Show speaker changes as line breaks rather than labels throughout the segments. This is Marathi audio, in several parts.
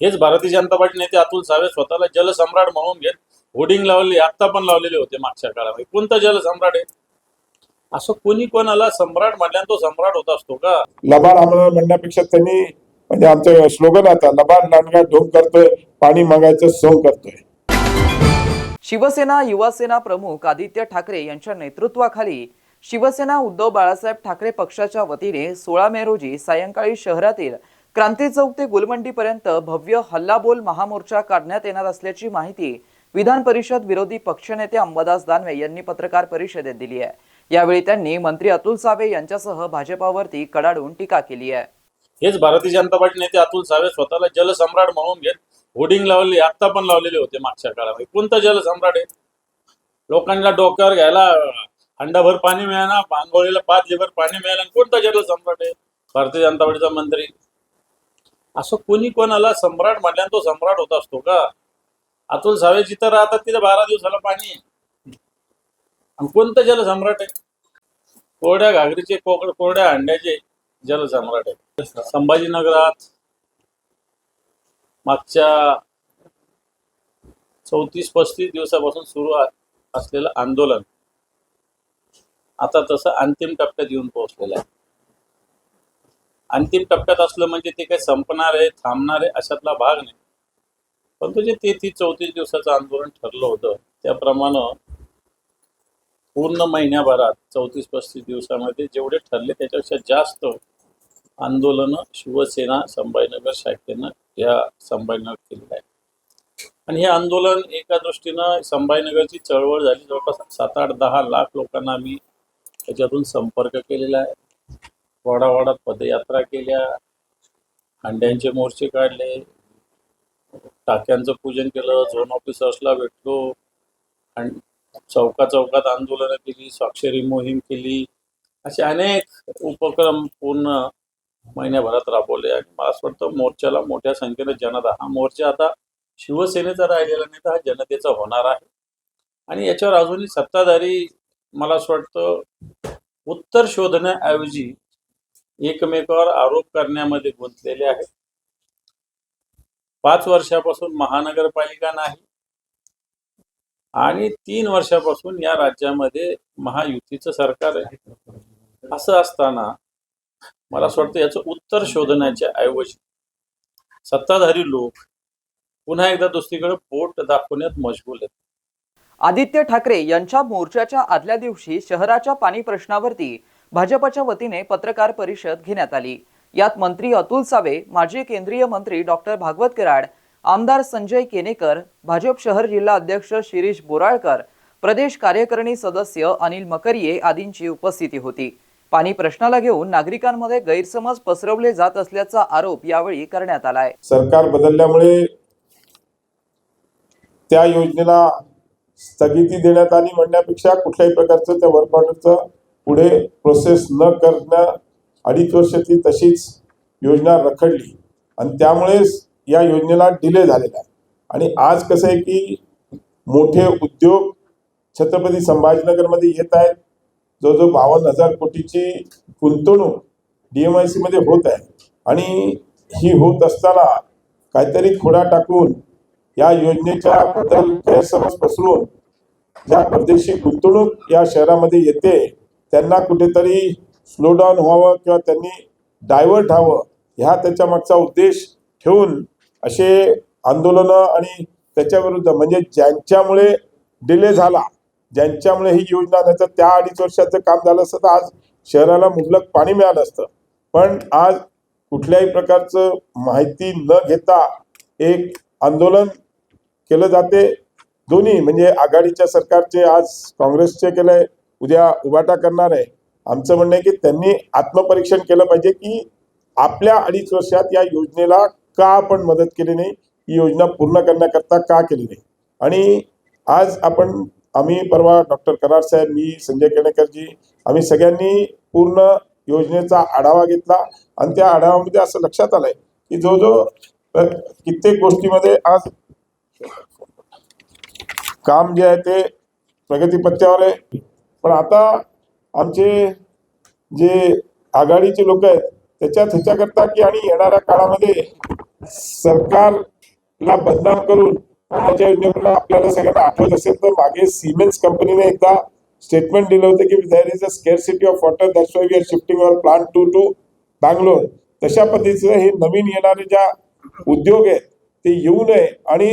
हेच भारतीय जनता पार्टी नेते अतुल सावे स्वतःला जलसम्राट म्हणून घेत होर्डिंग लावली आता पण लावलेले होते मागच्या काळामध्ये. कोणतं जलसम्राट आहे? असं कोणी कोणाला सम्राट म्हटल्यानं तो सम्राट होत असतो का?
लबाड आम्हाला म्हणण्यापेक्षा त्यांनी म्हणजे आमचं स्लोगन आता लबाड लांडगा ढोंग करतोय पाणी मागायचं सोंग करतोय.
शिवसेना युवासेना प्रमुख आदित्य ठाकरे यांच्या नेतृत्वाखाली शिवसेना उद्धव बाळासाहेब ठाकरे पक्षाच्या वतीने सोळा मे रोजी सायंकाळी शहरातील क्रांती चौक ते गुलमंडीपर्यंत भव्य हल्लाबोल महामोर्चा काढण्यात येणार असल्याची माहिती विधान परिषद विरोधी पक्षनेते अंबादास दानवे यांनी पत्रकार परिषदेत दिली आहे. यावेळी त्यांनी मंत्री अतुल सावे यांच्यासह भाजपावरती कडाडून टीका केली आहे.
हेच भारतीय जनता पार्टी नेते अतुल सावे स्वतःला जलसम्राट म्हणून घेत होर्डिंग लावली आत्ता पण लावलेले होते मागच्या काळामध्ये. कोणतं जलसम्राट आहे? लोकांना डोक्यावर घ्यायला हंडाभर पाणी मिळाला आंघोळीला पाच लिभर पाणी मिळालं कोणता जलसम्राट आहे? भारतीय जनता पार्टीचा मंत्री. असं कोणी कोणाला सम्राट म्हटल्यानं तो सम्राट होत असतो का? अतुल सावे जिथं राहतात तिथं बारा दिवसाला पाणी आणि कोणतं जलसम्राट आहे? कोरड्या घागरीचे कोकड कोरड्या अंड्याचे जलसम्राट आहे. संभाजीनगरात मागच्या चौतीस पस्तीस दिवसापासून सुरू असलेलं आंदोलन. आता तसं अंतिम टप्प्यात येऊन पोहोचलेलं आहे. अंतिम टप्प्यात असलं म्हणजे ते काही संपणार आहे थांबणार आहे अशातला भाग नाही. परंतु जे तेहतीस चौतीस दिवसाचं आंदोलन ठरलं होतं त्याप्रमाणे पूर्ण महिन्याभरात चौतीस पस्तीस दिवसामध्ये जेवढे ठरले त्याच्यापेक्षा जास्त आंदोलनं शिवसेना संभाजीनगर शाखेनं या संभाजीनगर केलेलं आहे आणि हे आंदोलन एका दृष्टीनं संभाजीनगरची चळवळ झाली. जवळपास सात आठ दहा लाख लोकांना आम्ही त्याच्यातून संपर्क केलेला आहे. वाडावाडात पदयात्रा केल्या हंड्यांचे मोर्चे काढले टाक्यांचं पूजन केलं झोन ऑफिसर्सला भेटलो आणि चौका चौकात आंदोलनं केली स्वाक्षरी मोहीम केली. असे अनेक उपक्रम पूर्ण महिन्याभरात राबवले आणि मला असं वाटतं मोर्चाला मोठ्या संख्येने जनता हा मोर्चा आता शिवसेनेचा राहिलेला नाही तर हा जनतेचा होणार आहे. आणि याच्यावर अजूनही सत्ताधारी मला असं वाटतं उत्तर शोधण्याऐवजी एकमेकावर आरोप करण्यामध्ये गुंतलेले आहेत. पाच वर्षापासून महानगरपालिका नाही. आणि तीन वर्षापासून या राज्यामध्ये महायुतीचं सरकार आहे. असं असताना मला असं वाटतं याचं उत्तर शोधण्याच्या ऐवजी सत्ताधारी लोक पुन्हा एकदा दुसरीकडे बोट दाखवण्यात मजबूल आहेत.
आदित्य ठाकरे यांच्या मोर्चाच्या आदल्या दिवशी शहराच्या पाणी प्रश्नावरती भाजपच्या वतीने पत्रकार परिषद घेण्यात आली. यात मंत्री अतुल सावे माजी केंद्रीय मंत्री डॉक्टर भागवत कराड आमदार संजय केनेकर भाजप शहर जिल्हा अध्यक्ष शिरीष बोराळकर प्रदेश कार्यकारिणी सदस्य अनिल मकरिये आदींची उपस्थिती होती. पाणी प्रश्नाला घेऊन नागरिकांमध्ये गैरसमज पसरवले जात असल्याचा आरोप यावेळी करण्यात आलाय.
सरकार बदलल्यामुळे त्या योजनेला स्थगिती देण्यात आली म्हणण्यापेक्षा कुठल्याही प्रकारचं त्या वर्क ऑर्डरचं पुढे प्रोसेस न करणं अडीच वर्षातली तशीच योजना रखडली. आणि त्यामुळेच या योजनेला डिले झालेला आहे. आणि आज कसं आहे की मोठे उद्योग छत्रपती संभाजीनगरमध्ये येत आहेत. जवळजवळ बावन्न हजार कोटीची गुंतवणूक डी एम आय सीमध्ये होत आहे. आणि ही होत असताना काहीतरी खोडा टाकून या योजनेच्या बद्दल गैरसमज पसरून ज्या परदेशी गुंतवणूक या शहरामध्ये येते. त्यांना कुठेतरी स्लो डाऊन व्हावं किंवा त्यांनी डायव्हर्ट व्हावं ह्या त्याच्या मागचा उद्देश ठेवून असे आंदोलनं आणि त्याच्याविरुद्ध म्हणजे ज्यांच्यामुळे डिले झाला ज्यांच्यामुळे ही योजना नाही तर त्या अडीच वर्षाचं काम झालं असतं तर आज शहराला मुबलक पाणी मिळालं असतं. पण आज कुठल्याही प्रकारचं माहिती न घेता एक आंदोलन केलं जाते. दोन्ही म्हणजे आघाडीच्या सरकारचे आज काँग्रेसचे केलंय उद्या उभाटा करणार आहे. आमचं म्हणणं आहे की त्यांनी आत्मपरीक्षण केलं पाहिजे की आपल्या अडीच वर्षात या योजनेला का आपण मदत केली नाही? ही योजना पूर्ण करण्याकरता का केली नाही? आणि आज आपण आम्ही परवा डॉक्टर करार साहेब मी संजय केणेकरजी आम्ही सगळ्यांनी पूर्ण योजनेचा आढावा घेतला. आणि त्या आढावामध्ये असं लक्षात आलंय की जो जो कित्येक गोष्टीमध्ये आज काम जे आहे ते प्रगतीपथ्यावर आहे. पण आता आमचे जे आघाडीचे लोक आहेत त्याच्यात ह्याच्याकरता की आणि येणाऱ्या काळामध्ये सरकारला बदनाम करून त्याच्या योजनेवर आपल्याला सगळ्यांना आठवत असेल तर मागे सिमेंट्स कंपनीने एकदा स्टेटमेंट दिलं होतं की there is a scarcity of water that's why we are shifting our plant to to Bangalore तशा पद्धतीचं हे नवीन येणारे ज्या उद्योग आहेत ते येऊ नये आणि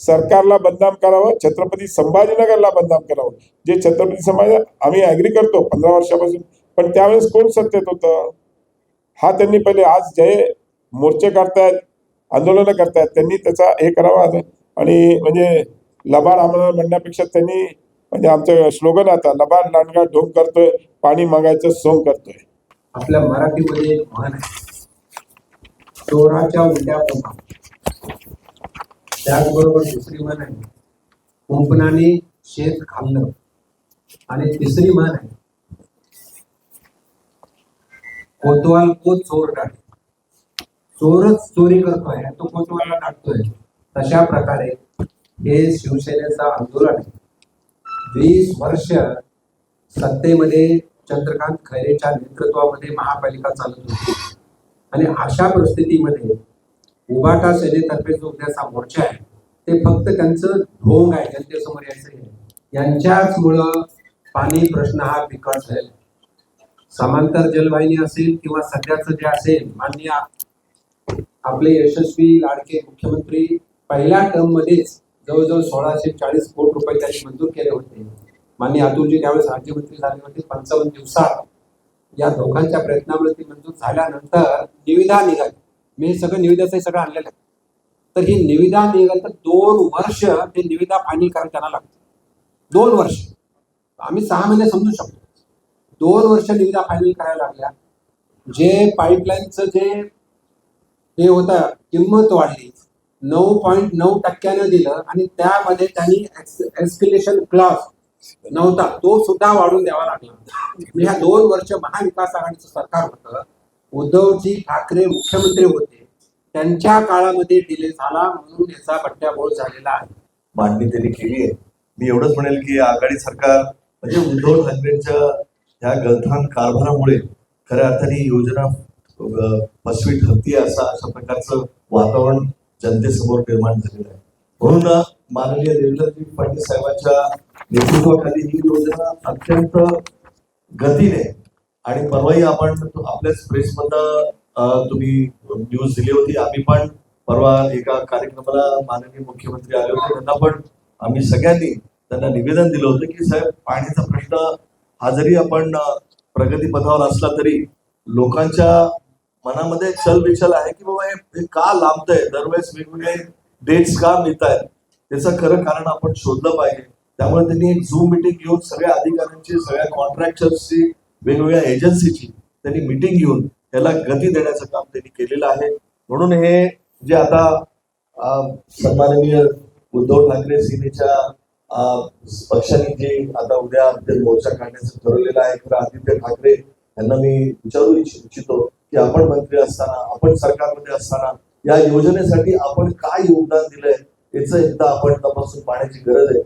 सरकारला बदनाम करावं छत्रपती संभाजीनगरला बदनाम करावं. जे छत्रपती संभाजी आम्ही ॲग्री करतो पंधरा वर्षापासून पण त्यावेळेस कोण सत्तेत होतं? हा त्यांनी पहिले आज जे मोर्चे करतायत आंदोलनं करतायत त्यांनी त्याचा हे करावा आणि म्हणजे लबाड आम्हाला म्हणण्यापेक्षा त्यांनी म्हणजे आमचं स्लोगन आता लबाड लांडगा ढोंग करतोय पाणी मागायचं सोंग करतोय.
आपल्या मराठीमध्ये एक म्हण आहे चोराच्या उलट्या त्याचबरोबर दुसरी म्हण आहे कुंपणाने शेत खाल्लं आणि तिसरी म्हण आहे कोतवाल को चोर टाके चोरच चोरी करतोय तो कोतवाला टाकतोय तशा प्रकारे हे शिवसेनेचं आंदोलन आहे. वीस वर्ष सत्तेमध्ये चंद्रकांत खैरेच्या नेतृत्वामध्ये महापालिका चालत होती. आणि अशा परिस्थितीमध्ये उभाटा सेनेतर्फे जो उद्याचा मोर्चा आहे ते फक्त त्यांचं ढोंग आहे जनतेसमोर यायचं आहे यांच्याच मुळे पाणी प्रश्न हा बिकट झालेला आहे. समांतर जलवाहिनी असेल किंवा सध्याचं जे असेल माननीय आपले यशस्वी लाडके मुख्यमंत्री पहिल्या टर्म मध्येच जवळजवळ सोळाशे चाळीस कोटी रुपये त्यांनी मंजूर केले होते. माननीय अतुलजी त्यावेळेस राज्यमंत्री झाले होते. पंचावन्न दिवसात या दोघांच्या प्रयत्नामुळे ती मंजूर झाल्यानंतर निविदा निघाली. मी हे सगळं निविदाचं हे सगळं आणलेलं आहे. तर ही निविदा निघाल्यानंतर दोन वर्ष ते निविदा फायनल करायला त्यांना लागते. दोन वर्ष. आम्ही सहा महिने समजू शकतो. दोन वर्ष निविदा फायनल करायला लागल्या. जे पाईपलाईनचं जे हे होतं किंमत वाढली नऊ पॉईंट नऊ टक्क्यानं दिलं आणि त्यामध्ये त्यांनी एस्किलेशन क्लॉज नव्हता. तो सुद्धा वाढून द्यावा लागला. ह्या दोन वर्ष महाविकास आघाडीचं सरकार होतं. उद्धवजी ठाकरे मुख्यमंत्री होते. त्यांच्या काळामध्ये डिले झाला म्हणून याचा बट्ट्याबोळ झालेला आहे.
मांडणी त्यांनी केली आहे. मी एवढंच म्हणेल की आघाडी सरकार म्हणजे उद्धव ठाकरेंच्या ह्या गलथान कारभारामुळे खऱ्या अर्थाने योजना फसवी ठरती असा अशा प्रकारचं वातावरण जनतेसमोर निर्माण झालेलं आहे. म्हणून माननीय देवेंद्रजी पाटील साहेबांच्या नेतृत्वाखाली ही योजना अत्यंत गतीने आणि परवाही आपण आपल्याच प्रेसमधनं तुम्ही न्यूज दिली होती. आम्ही पण परवा एका कार्यक्रमाला माननीय मुख्यमंत्री आले होते. त्यांना पण आम्ही सगळ्यांनी त्यांना निवेदन दिलं होतं की साहेब पाण्याचा प्रश्न हा जरी आपण प्रगतीपथावर असला तरी लोकांच्या मनामध्ये चलबिचल आहे की बाबा हे का लांबतंय? दरवेळेस वेगवेगळे डेट्स का मिळत आहेत त्याचं खरं कारण आपण शोधलं पाहिजे. त्यामुळे त्यांनी एक झूम मिटिंग घेऊन सगळ्या अधिकाऱ्यांची सगळ्या कॉन्ट्रॅक्टर्सची वेगवेगळ्या एजन्सीची त्यांनी मिटिंग घेऊन त्याला गती देण्याचं काम त्यांनी केलेलं आहे. म्हणून हे जे आता सन्माननीय उद्धव ठाकरे सेनेच्या अं, पक्षाने जे आता उद्या मोर्चा काढण्याचं ठरवलेलं आहे खरं आदित्य ठाकरे यांना मी विचारू इच्छितो की आपण मंत्री असताना आपण सरकारमध्ये असताना या योजनेसाठी आपण काय योगदान दिलंय याचं एकदा आपण तपासून पाहण्याची गरज आहे.